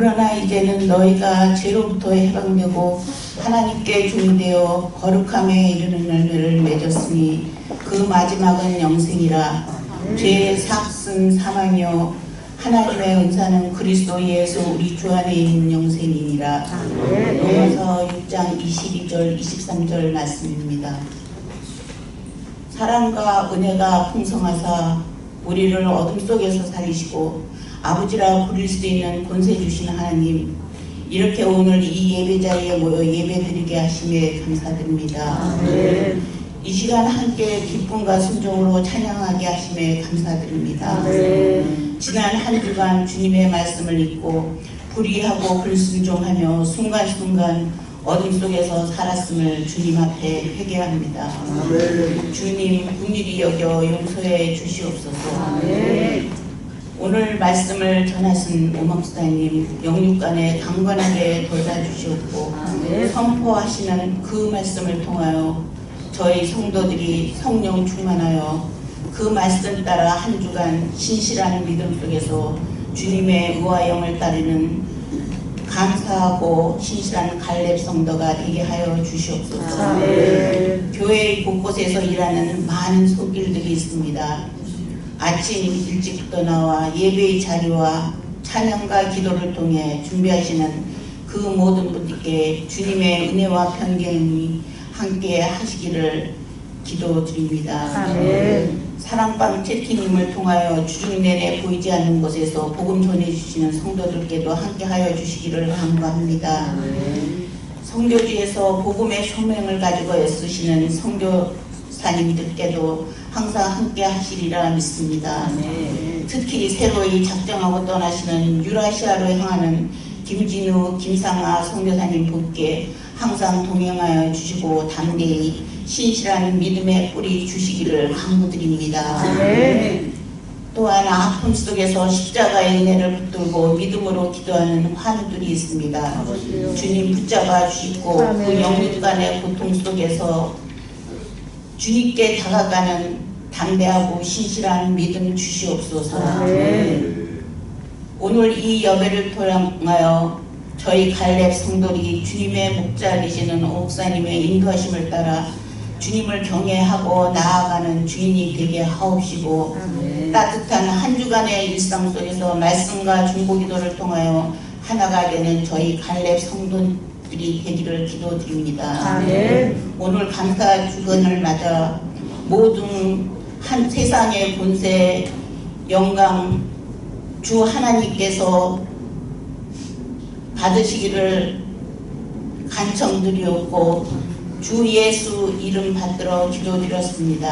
그러나 이제는 너희가 죄로부터 해방되고 하나님께 종되어 거룩함에 이르는 열매를 맺었으니 그 마지막은 영생이라 죄의 삭슨 사망이요 하나님의 은사는 그리스도 예수 우리 주 안에 있는 영생이니라 로마서 6장 22절 23절 말씀입니다. 사랑과 은혜가 풍성하사 우리를 어둠 속에서 살리시고 아버지라 부릴 수 있는 권세 주신 하나님 이렇게 오늘 이 예배 자리에 모여 예배드리게 하심에 감사드립니다. 이 시간 함께 기쁨과 순종으로 찬양하게 하심에 감사드립니다. 지난 한 주간 주님의 말씀을 읽고 불의하고 불순종하며 순간순간 어둠 속에서 살았음을 주님 앞에 회개합니다. 주님 국일이 여겨 용서해 주시옵소서. 오늘 말씀을 전하신 오목사님 영육간에 강건하게 돌봐주시옵고 선포하시는 그 말씀을 통하여 저희 성도들이 성령 충만하여 그 말씀 따라 한 주간 신실한 믿음 속에서 주님의 의와 영을 따르는 감사하고 신실한 갈렙 성도가 되게 하여 주시옵소서. 교회 곳곳에서 일하는 많은 손길들이 있습니다. 아침 일찍부터 나와 예배의 자리와 찬양과 기도를 통해 준비하시는 그 모든 분들께 주님의 은혜와 편견이 함께 하시기를 기도드립니다. 사랑방 채팅님을 통하여 주중 내내 보이지 않는 곳에서 복음 전해주시는 성도들께도 함께하여 주시기를 간구합니다. 성교지에서 복음의 소명을 가지고 애쓰시는 성교사님들께도 항상 함께 하시리라 믿습니다. 특히 새로이 작정하고 떠나시는 유라시아로 향하는 김진우, 김상아 성교사님 분께 항상 동행하여 주시고 담대히 신실한 믿음의 뿌리 주시기를 간구드립니다. 또한 아픔 속에서 십자가의 은혜를 붙들고 믿음으로 기도하는 환우들이 있습니다. 주님 붙잡아 주시고 그 영육간의 고통 속에서 주님께 다가가는 담대하고 신실한 믿음 주시옵소서. 오늘 이 여배를 통하여 저희 갈렙 성도들이 주님의 목자 되시는 옥사님의 인도하심을 따라 주님을 경외하고 나아가는 주인이 되게 하옵시고 따뜻한 한 주간의 일상 속에서 말씀과 중보기도를 통하여 하나가 되는 저희 갈렙 성도들이 되기를 기도드립니다. 오늘 감사 주간을 맞아 모든 한 세상의 본세 영광 주 하나님께서 받으시기를 간청드리었고 주 예수 이름 받들어 기도드렸습니다.